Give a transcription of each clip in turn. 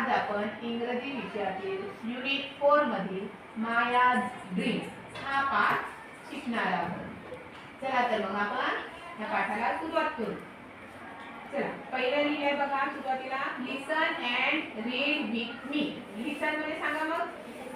आज आपण इंग्रजी विषयातील युनिट फोर मधील माया ड्रीम हा पाठ शिकणार आहोत. चला तर मग आपण या पाठाला सुरुवात करू. चला पहिलं लिहिलंय बघा सुरुवातीला listen and read with me listen म्हणजे सांगा मग.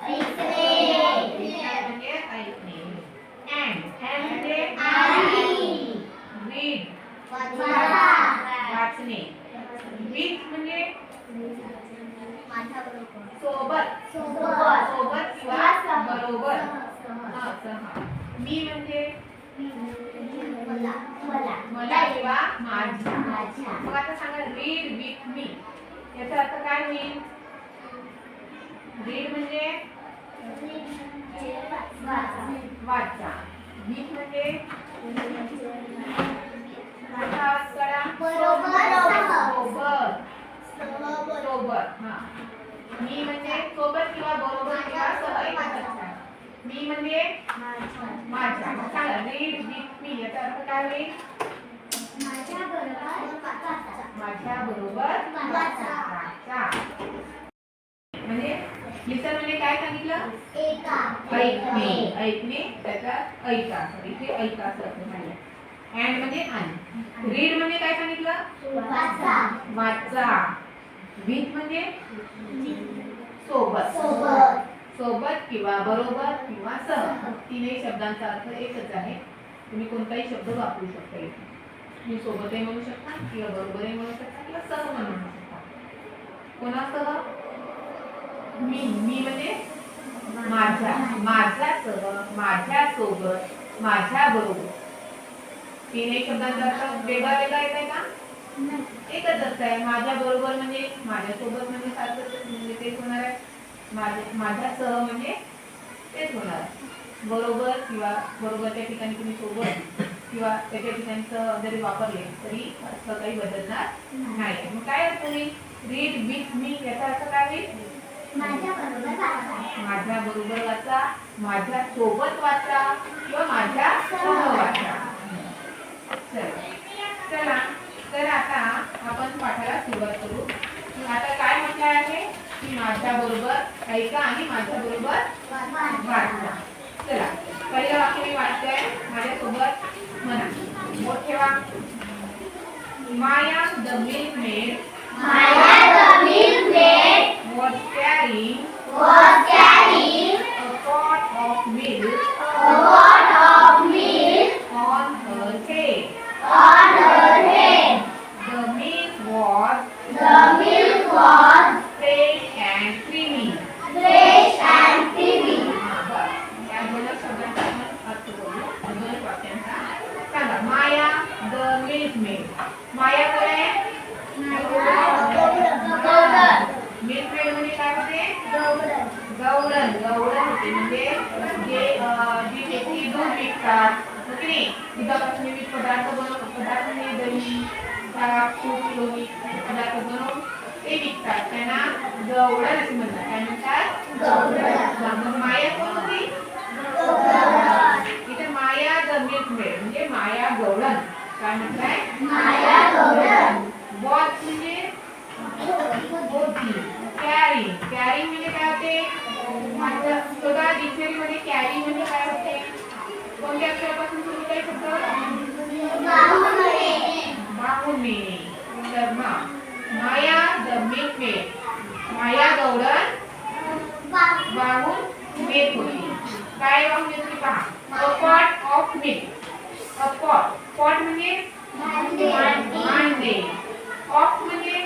म्हणजे ऐकणे अँड अँड म्हणजे रीड वाचणे. विथ म्हणजे? सोबत. सोबत. किंवा बरोबर. हा, सहा. मी म्हणजे? मला किंवा माझ्या. मग आता सांगा रीड विथ मी. याचा अर्थ काय होईल? रीड म्हणजे? वाचा. विथ म्हणजे माझा आवाज करा सोबत सोबत हा मी म्हणजे सोबत किंवा बरोबर किंवा सह. मी म्हणजे माझ्या. सांगा रीड विथ मी. याचा अर्थ काय होईल? माझ्या बरोबर म्हणजे लिसन म्हणजे काय सांगितलं? ऐकणे. ऐकणे त्याचा ऐका. इथे ऐका असं अँड म्हणजे आणि. रीड म्हणजे काय सांगितलं? वाचा. विथ म्हणजे? सोबत. सोबत. किंवा बरोबर किंवा सह. तीनही शब्दांचा अर्थ एकच आहे. तुम्ही कोणताही शब्द वापरू शकता इथे. तुम्ही सोबतही म्हणू शकता किंवा बरोबरही म्हणू शकता किंवा सह म्हणू शकता. कोणासह मी मी म्हणजे माझ्या. माझ्यासह माझ्या सोबत माझ्या बरोबर. तीनही शब्दांचा अर्थ वेगळा वेगळा येत आहे का? एकच अर्थ आहे माझ्या बरोबर म्हणजे माझ्यासोबत म्हणजे सारखंच म्हणजे तेच होणार आहे. माझ्या माझ्यासह म्हणजे तेच होणार आहे. बरोबर किंवा बरोबरच्या ठिकाणी तुम्ही सोबत किंवा त्याच्या ठिकाणी सह जरी वापरले तरी अर्थ काही बदलणार नाही. मग काय अर्थ होईल रीड विथ मी याचा अर्थ काय होईल? माझ्या बरोबर वाचा. माझ्या सोबत वाचा किंवा माझ्या सह वाचा. चला. चला. तर आता आपण पाठाला सुरुवात करू. आता काय म्हटलं आहे? की माझ्या बरोबर ऐका आणि माझ्या बरोबर वाचा. चला पहिलं वाक्य मी वाचते माझ्यासोबत म्हणा. बोट ठेवा. Maya the milkmaid was carrying a ते विकतात त्यांना गवळण असे म्हणतात. काय म्हणतात? माया कोण होती इथे माया म्हणजे माया गवळण काय म्हणताय? वॉच म्हणजे? होती कॅरी. कॅरी म्हणजे काय होते? डिक्शनरी मध्ये कॅरी म्हणजे काय होते? कोणत्या अक्षरापासून सुरू काय शब्द बाहुने तर मग माया मेड माया गौडन वाहून नेत होती. काय वाहून होती पहा. A pot of milk a pot pot म्हणजे भांडे. ऑफ म्हणजे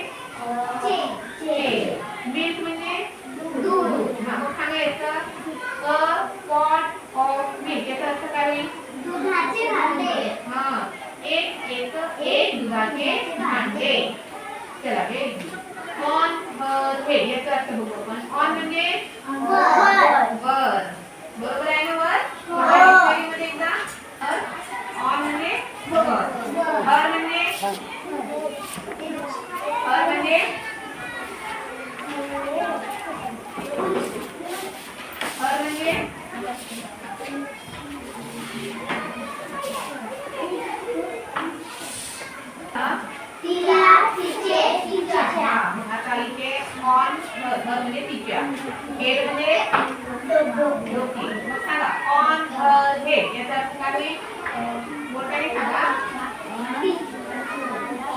मिल्क म्हणजे दूध. हा मग सांगायचं अ पॉट ऑफ मिल्क याचा अर्थ काय होईल?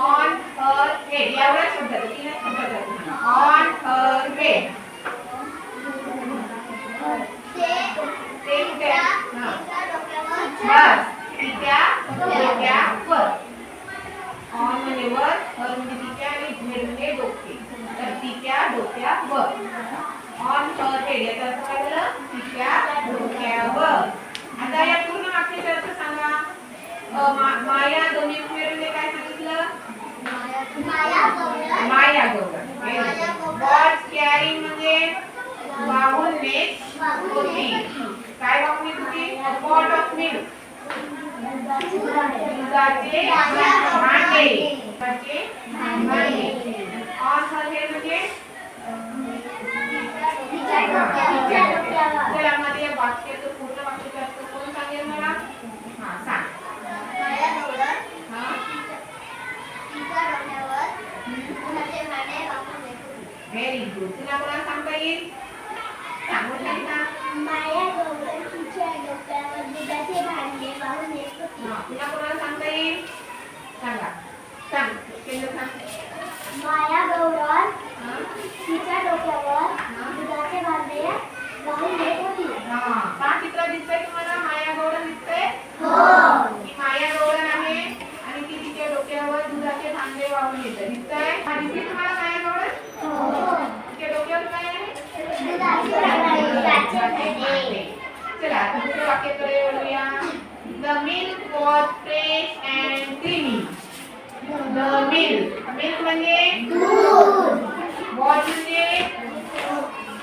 ऑन हर हेड एवढ्या शब्दात तीनच शब्दात ऑन हर हेड बस ऑन म्हणजे वर म्हणजे तिच्या आणि म्हणजे डोके तर तिच्या ऑन हेड याचा अर्थ काय झालं तिच्या डोक्यावर आता या पूर्ण वाक्याचा अर्थ सांगा माया दोन्ही उमेरने काय सांगितलं माया गौरव वॉट कॅरिंग म्हणजे वाहून नेत होती काय वाहून नेत होती ऑफ मिल्क दुधाचे भांडे. दुधाचे भांडे. ऑन म्हणजे? चला मध्ये पूर्ण कोण सांगेल मला? हा सांग. व्हेरी गुड तुला कोणाला सांगता येईल? सांगून नाही का सांगता येईल सांगा सांग केंद्र सांग माया गौरव हा तिच्या डोक्यावर दुधाचे भांडे वाहून नेत होती हा का चित्र दिसतंय तुम्हाला माया गौडन दिसतंय ही माया गौडन आहे आणि ती तिच्या डोक्यावर दुधाचे भांडे वाहून येतं दिसतंय हा दिसते तुम्हाला माया गौडन तिच्या डोक्यावर काय आहे दुधाचे भांडे दुधाचे भांडे चला आता दुसऱ्या वाक्याकडे वळूया the milk was fresh and creamy the milk milk म्हणजे वॉज म्हणजे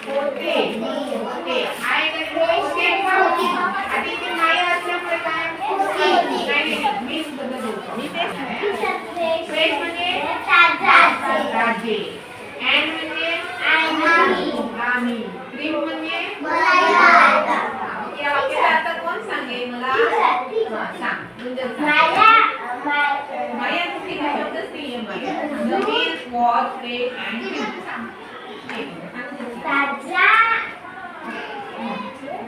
होते होते आहे म्हणजे होते किंवा होती आधी ते माया असल्यामुळे काय नाही नाही मिल्कबद्दल बोलतो मी तेच आहे फ्रेश म्हणजे राजे अँड म्हणजे आम्ही क्रीम म्हणजे या वाक्याचा अर्थ कोण सांगेल मला हा, सांग गुंजन सांग. माया कुठली काय शब्दच नाहीये माया The milk was fresh and clean. सांग. एक मिनिट, सांग गुंजन. ताजा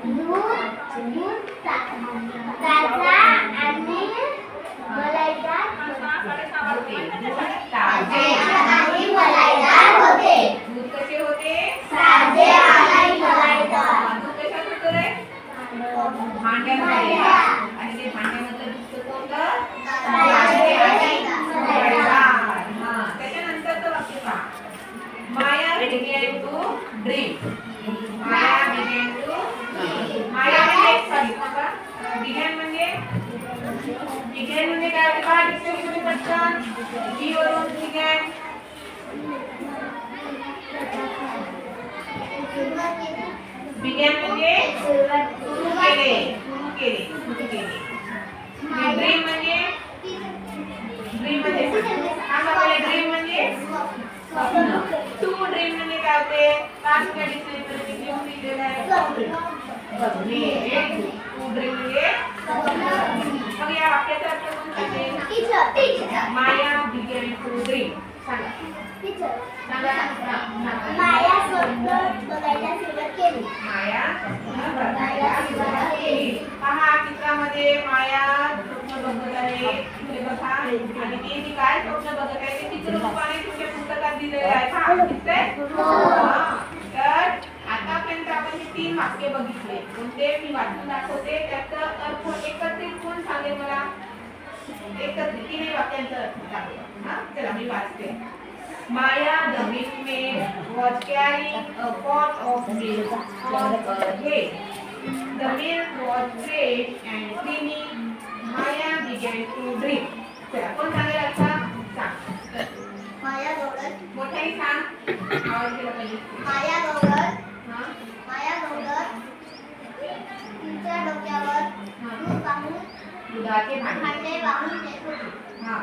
दूध ताजा आणि मलाईदार होते. ताजे. आणि मलाईदार होते दूध कसे होते ताजे आणि मलाईदार दूध कशात होतं रे भांड्यामध्ये बिगॅन म्हणजे सुरू केले सुरू केले सुरू केले ड्रीम म्हणजे ड्रीम म्हणजे सांगा पहिले ड्रीम म्हणजे स्वप्न टू ड्रीम म्हणजे काय होते पाच का डिक्शनरी मध्ये लिहून दिलेलं आहे बघणे टू ड्रीम म्हणजे मग या वाक्याचा अर्थ कोण सांगेल teacher teacher Maya began to dream सांगा टीचर सांगा हा, सांगा. माया स्वप्न बघायला सुरुवात केली माया स्वप्न बघायला सुरुवात केली. पहा चित्रामध्ये माया स्वप्न बघत आहे बघा आणि ती जी काय स्वप्न बघत आहे ते चित्र रूपाने तुमच्या पुस्तकात दिलेलं आहे. पहा दिसतंय हा. तर आतापर्यंत आपण हे तीन वाक्य बघितले. कोणते? मी वाचून दाखवते. त्याचा अर्थ एकत्रित कोण सांगेल मला? एकत्रित तीनही वाक्यांचा अर्थ दाखवा हा चला मी वाचते. Maya the milkmaid was carrying a pot of milk. on her head. The milk was fresh and creamy. Maya began to drink. चला कोण सांगेल आता? सांग. माया गौरव मोठ्याही सांग. आवाज केला पाहिजे. माया हा. माया गौरव तिच्या डोक्यावर. दूध वाहून दुधाचे भांडे. वाहून नेत होती. हा.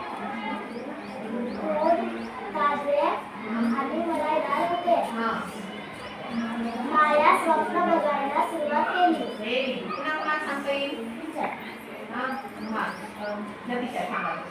Maya swapna bagaimana silat kini? Hei, kenapa sampai? Bisa. Hah? Nah, nggak bisa sama.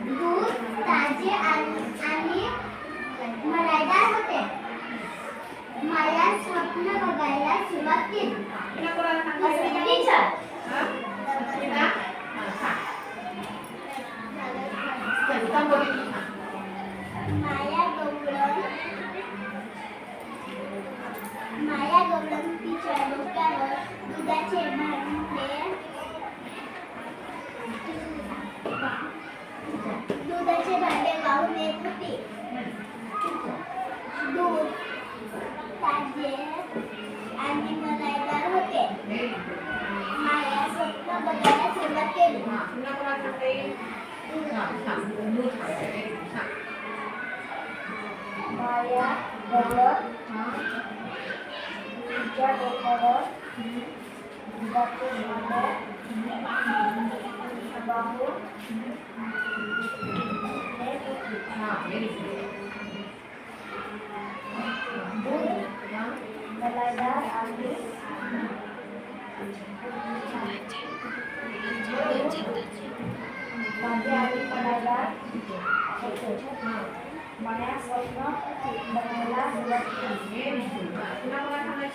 दूध ताजे आणि मलाईदार होते. मला स्वप्न बघायला सुरुवात केली. माया गवळण माया गवळण तिच्या डोक्यावर दुधाचे भांडे Maya, Dolor, Bija Dolor, Batu Mada, Abahu, Bun, Melada, Alis,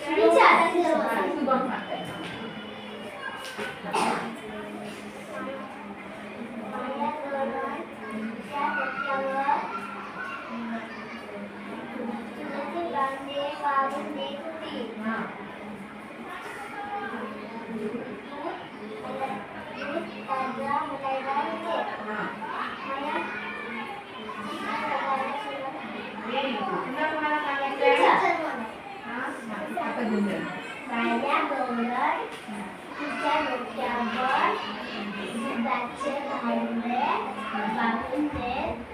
Ini ada di dalam. Thank you.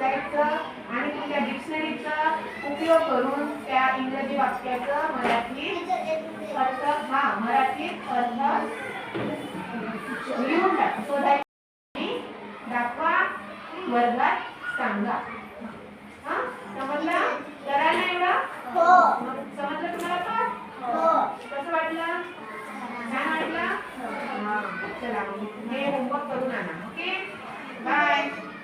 अल्फाबेटचं आणि तुमच्या डिक्शनरीचा उपयोग करून त्या इंग्रजी वाक्याचं मराठी अर्थ हा मराठीत अर्थ लिहून टाक. शोधायची दाखवा वर्गात सांगा. हा समजलं? करा ना एवढं हो. समजलं तुम्हाला पण हो. हो. कसं वाटलं? छान वाटलं? चला हे होमवर्क करून आणा ओके? बाय